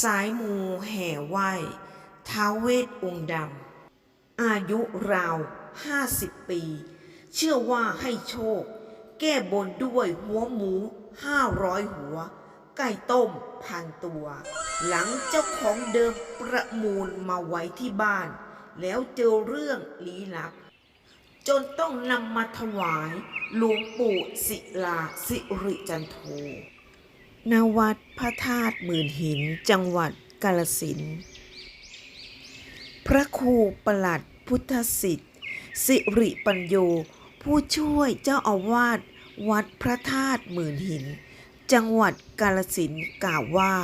สายมูแห่ไหว้ท้าวเวทองค์ดำอายุราวห้าสิบปี เชื่อว่าให้โชค แก้บนด้วยหัวหมูห้าร้อยหัว ไก่ต้มพันตัว หลังเจ้าของเดิมประมูลมาไว้ที่บ้าน แล้วเจอเรื่องลี้ลับ จนต้องนำมาถวายหลวงปู่ศิลาสิริจันโท ณวัดพระธาตุหมื่นหิน จังหวัดกาลสิน พระครูประหลัดพุทธสิทธิ์ สิริปัญโย ผู้ช่วยเจ้าอาวาสวัดพระธาตุหมื่นหิน จังหวัดกาลสินกล่าวว่า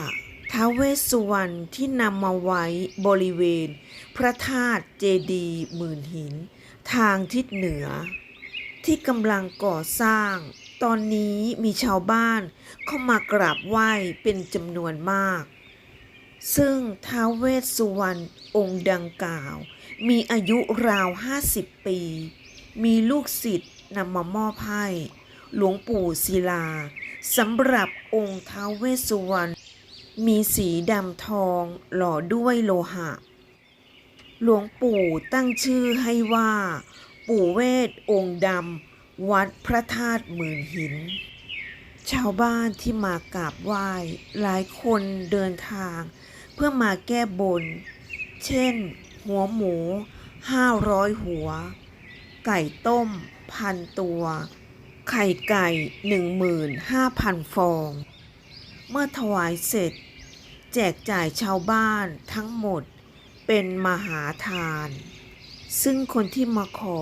ท้าเวสสุวรรณที่นำมาไว้บริเวณ พระธาตุเจดีย์หมื่นหิน ทางทิศเหนือ ที่กำลังก่อสร้าง ตอนนี้มีชาวบ้านเข้ามากราบไหว้เป็นจำนวนมาก ซึ่งท้าวเวสสุวรรณองค์ดังกล่าว มีอายุราว50ปี มีลูกศิษย์นำมามอบให้หลวงปู่ศิลาสำหรับองค์ท้าวเวสสุวรรณมีสีดำทองหล่อด้วยโลหะ หลวงปู่ตั้งชื่อให้ว่า ปู่เวทองค์ดำ วัดพระธาตุหมื่นหิน ชาวบ้านที่มากราบไหว้หลายคนเดินทาง เพื่อมาแก้บน เช่น หัวหมูห้าร้อยหัว ไก่ต้มพันตัว ไข่ไก่หนึ่งหมื่นห้าพันฟอง เมื่อถวายเสร็จ แจกจ่ายชาวบ้านทั้งหมดเป็นมหาทาน ซึ่งคนที่มาขอ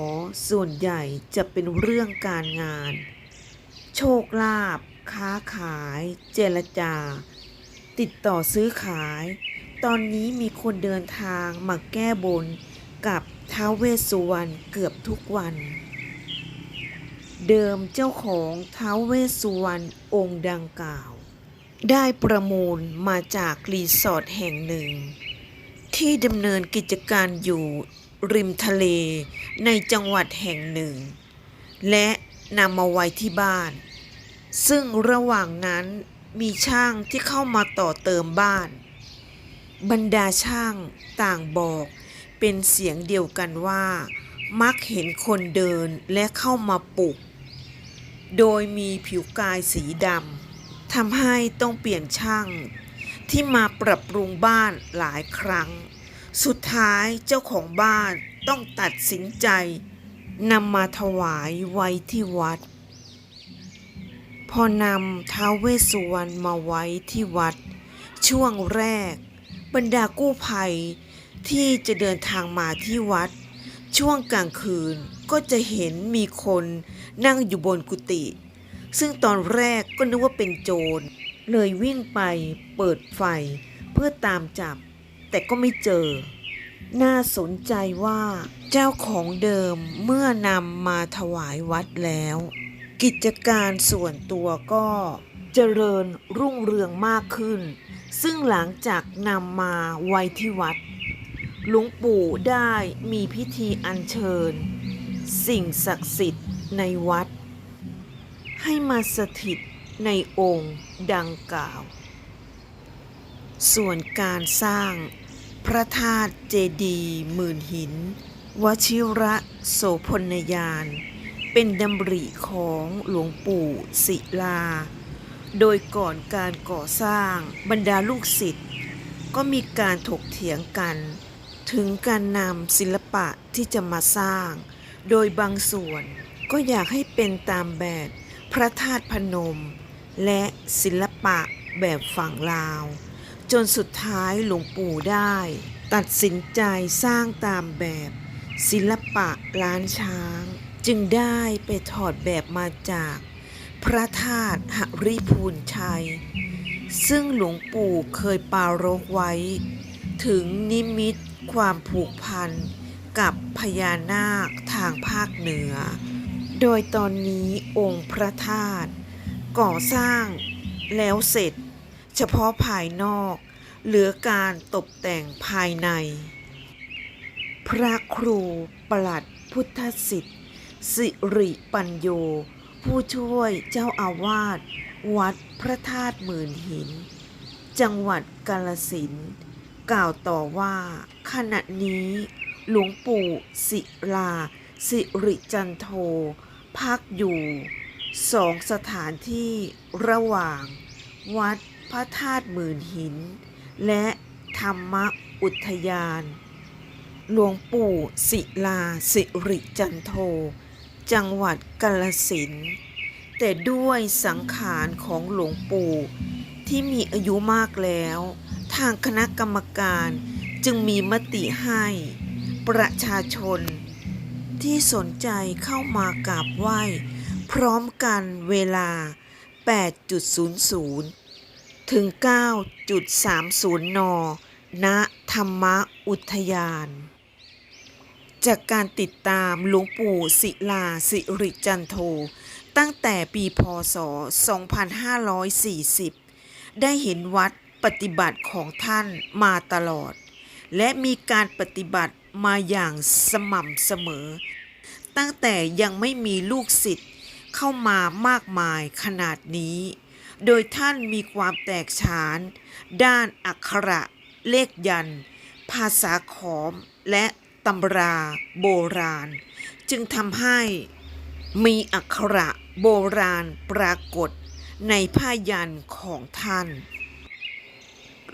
ส่วนใหญ่จะเป็นเรื่องการงาน โชคลาภค้าขาย เจรจา ติดต่อซื้อขาย ตอนนี้มีคนเดินทางมาแก้บนกับท้าวเวสสุวรรณเกือบทุกวัน เดิมเจ้าของท้าวเวสสุวรรณองค์ดังกล่าว ได้ประมูลมาจากรีสอร์ทแห่งหนึ่ง ที่ดำเนินกิจการอยู่ ริมทะเลในจังหวัดแห่งหนึ่ง และนำมาไว้ที่บ้าน ซึ่งระหว่างนั้นมีช่างที่เข้ามาต่อเติมบ้าน บรรดาช่างต่างบอกเป็นเสียงเดียวกันว่า มักเห็นคนเดินและเข้ามาปลุก โดยมีผิวกายสีดำทำให้ต้องเปลี่ยนช่างที่มาปรับปรุงบ้านหลายครั้ง สุดท้ายเจ้าของบ้านต้องตัดสินใจนำมาถวายไว้ที่วัด พอนำท้าวเวสสุวรรณมาไว้ที่วัด ช่วงแรก บรรดากู้ภัยที่จะเดินทางมาที่วัด ช่วงกลางคืนก็จะเห็นมีคนนั่งอยู่บนกุฏิซึ่งตอนแรกก็นึกว่าเป็นโจร เลยวิ่งไปเปิดไฟเพื่อตามจับ แต่ก็ไม่เจอ น่าสนใจว่าเจ้าของเดิมเมื่อนำมาถวายวัดแล้ว กิจการส่วนตัวก็เจริญรุ่งเรืองมากขึ้น ซึ่งหลังจากนำมาไว้ที่วัด หลวงปู่ได้มีพิธีอัญเชิญ สิ่งศักดิ์สิทธิ์ในวัด ให้มาสถิตในองค์ดังกล่าว ส่วนการสร้าง พระธาตุเจดีย์หมื่นหิน วชิระโสพลยาน เป็นดำริของหลวงปู่ศิลา โดยก่อนการก่อสร้างบรรดาลูกศิษย์ก็มีการถกเถียงกัน ถึงการนำศิลปะที่จะมาสร้าง โดยบางส่วนก็อยากให้เป็นตามแบบพระธาตุพนม และศิลปะแบบฝั่งลาว จนสุดท้ายหลวงปู่ได้ ตัดสินใจสร้างตามแบบ ศิลปะล้านช้าง จึงได้ไปถอดแบบมาจาก พระธาตุหริพูนชัย ซึ่งหลวงปู่เคยปารกไว้ ถึงนิมิตความผูกพันกับพญานาคทางภาคเหนือ โดยตอนนี้องค์พระธาตุก่อสร้างแล้วเสร็จ เฉพาะภายนอก เหลือการตกแต่งภายใน พระครูประหลัดพุทธสิทธิ์ สิริปัญโย ผู้ช่วยเจ้าอาวาส วัดพระธาตุหมื่นหิน จังหวัดกาลสินกล่าวต่อว่า ขณะนี้หลวงปู่ศิลา สิริจันโท พักอยู่สองสถานที่ระหว่าง วัด พระธาตุหมื่นหิน และธรรมอุทยาน หลวงปู่ศิลาสิริจันโท จังหวัดกาลสินแต่ด้วยสังขารของหลวงปู่ที่มีอายุมากแล้ว ทางคณะกรรมการจึงมีมติให้ ประชาชน ที่สนใจเข้ามากราบไหว้ พร้อมกันเวลา 8.00 ถึง 9.30 น ณ ธรรมอุทยาน จากการติดตามหลวงปู่ศิลาสิริจันโท ตั้งแต่ปีพศ 2540 ได้เห็นวัดปฏิบัติของท่านมาตลอด และมีการปฏิบัติมาอย่างสม่ำเสมอ ตั้งแต่ยังไม่มีลูกศิษย์เข้ามามากมายขนาดนี้ โดยท่านมีความแตกฉาน ด้านอักขระเลขยัน ภาษาขอมและตำราโบราณ จึงทำให้มีอักขระโบราณปรากฏในผ้ายันของท่าน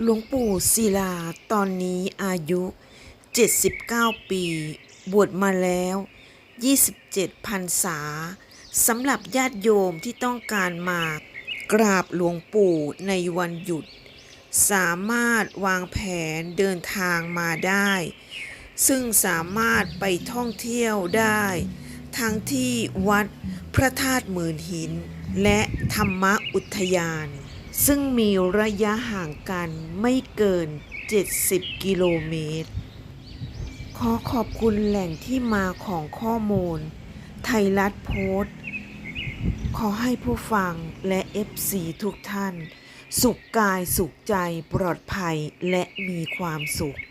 หลวงปู่ศิลาตอนนี้อายุ 79 ปี บวชมาแล้ว 27พรรษาสำหรับญาติโยมที่ต้องการมา กราบหลวงปู่ในวันหยุด สามารถวางแผนเดินทางมาได้ ซึ่งสามารถไปท่องเที่ยวได้ ทั้งที่วัดพระธาตุหมื่นหิน และธรรมอุทยาน ซึ่งมีระยะห่างกันไม่เกิน 70 กิโลเมตร ขอขอบคุณแหล่งที่มาของข้อมูล ไทยรัฐโพสต์ ขอให้ผู้ฟังและเอฟซีทุกท่าน สุขกายสุขใจปลอดภัยและมีความสุข